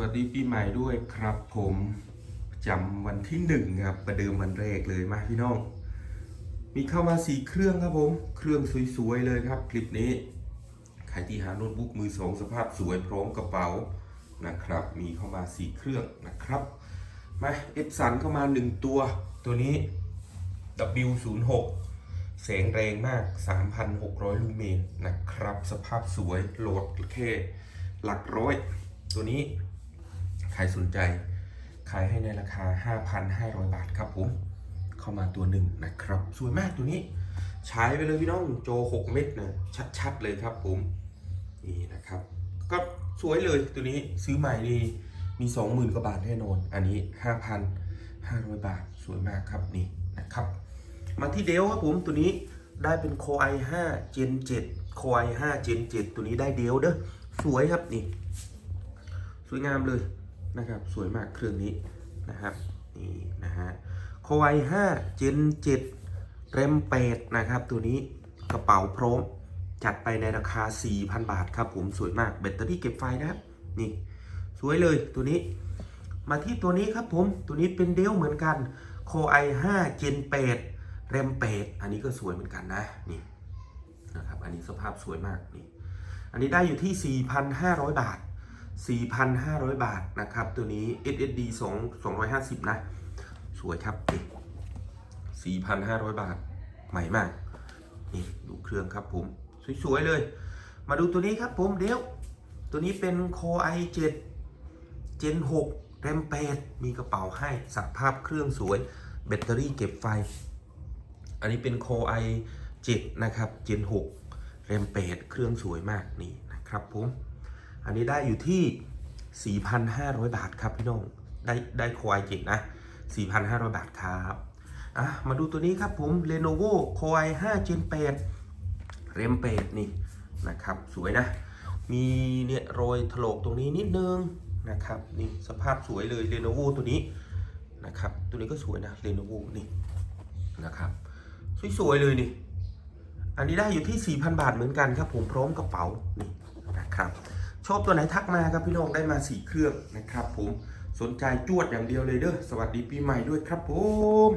วัสดีปีใหม่ด้วยครับผมจำวันที่หนึ่งครับประเดิมวันแรกเลยมาพี่น้อง มีเข้ามาสี่เครื่องครับผม เครื่องสวยๆเลยครับ คลิปนี้ใครที่หาโน้ตบุ๊กมือสองสภาพสวยพร้อมกระเป๋านะครับ มีเข้ามาสี่เครื่องนะครับมาเอฟสันเข้ามาหนึ่งตัว ตัวนี้ W06 แสงแรงมาก 3,600 ลูเมนนะครับ สภาพสวยโหลดแค่หลักร้อย ตัวนี้ ใครสนใจ ขายให้ในราคา 5,500 บาทครับผม เข้ามาตัวหนึ่งนะครับ สวยมากตัวนี้ ใช้ไปเลยพี่น้องโจ 6 เม็ดนะชัดๆเลยครับผม นี่นะครับ ก็สวยเลยตัวนี้ซื้อใหม่นี่มี 20,000กว่าบาทแน่นอน อันนี้ 5,500 บาทสวยมากครับนี่นะครับ มาที่เดลครับผมตัวนี้ได้เป็น Core i5 Gen 7 Core i5 Gen 7 ตัวนี้ได้เดลเด้อสวยครับนี่ สวยงามเลย นะครับ สวยมากเครื่องนี้นะครับนี่นะฮะ Core i5 Gen 7 RAM 8นะครับ ตัวนี้กระเป๋าพร้อม จัดไปในราคา 4,000 บาทครับผมสวยมากแบตเตอรี่เก็บไฟนะครับนี่สวยเลยตัวนี้ มาที่ตัวนี้ครับผมตัวนี้เป็นเดลเหมือนกัน Core i5 Gen 8 RAM 8อันนี้ก็สวยเหมือนกันนะนี่นะครับอันนี้สภาพสวยมากนี่อันนี้ได้อยู่ที่ 4,500 บาท 4,500 บาทนะครับ ตัวนี้ SSD 2 250 นะ สวยครับนี่4,500 บาท ใหม่มาก นี่ดูเครื่องครับผม สวย ๆ เลย มาดูตัวนี้ครับผมเดี๋ยว ตัวนี้เป็น Core i7 Gen 6 RAM 8 มีกระเป๋าให้สภาพเครื่องสวย แบตเตอรี่เก็บไฟ อันนี้เป็น Core i7 นะครับ Gen 6 RAM 8 เครื่องสวยมากนี่นะครับผม อันนี้ได้อยู่ที่ 4,500 บาทครับพี่น้อง ได้ได้ Core i7 นะ 4,500 บาทครับอะมาดูตัวนี้ครับผม Lenovo Core i5 Gen 8 RAM 8นี่นะครับ สวยนะ มีเนี่ยรอยถลอกตรงนี้นิดนึงนะครับนี่สภาพสวยเลย Lenovo ตัวนี้นะครับ ตัวนี้ก็สวยนะ Lenovo นี่นะครับ สวยๆเลยนี่ อันนี้ได้อยู่ที่ 4,000 บาทเหมือนกันครับผมพร้อมกระเป๋านี่นะครับ ชอบตัวไหนทักมาครับพี่น้องได้มา4เครื่องนะครับผมสนใจจวดอย่างเดียวเลยเด้อสวัสดีปีใหม่ด้วยครับผม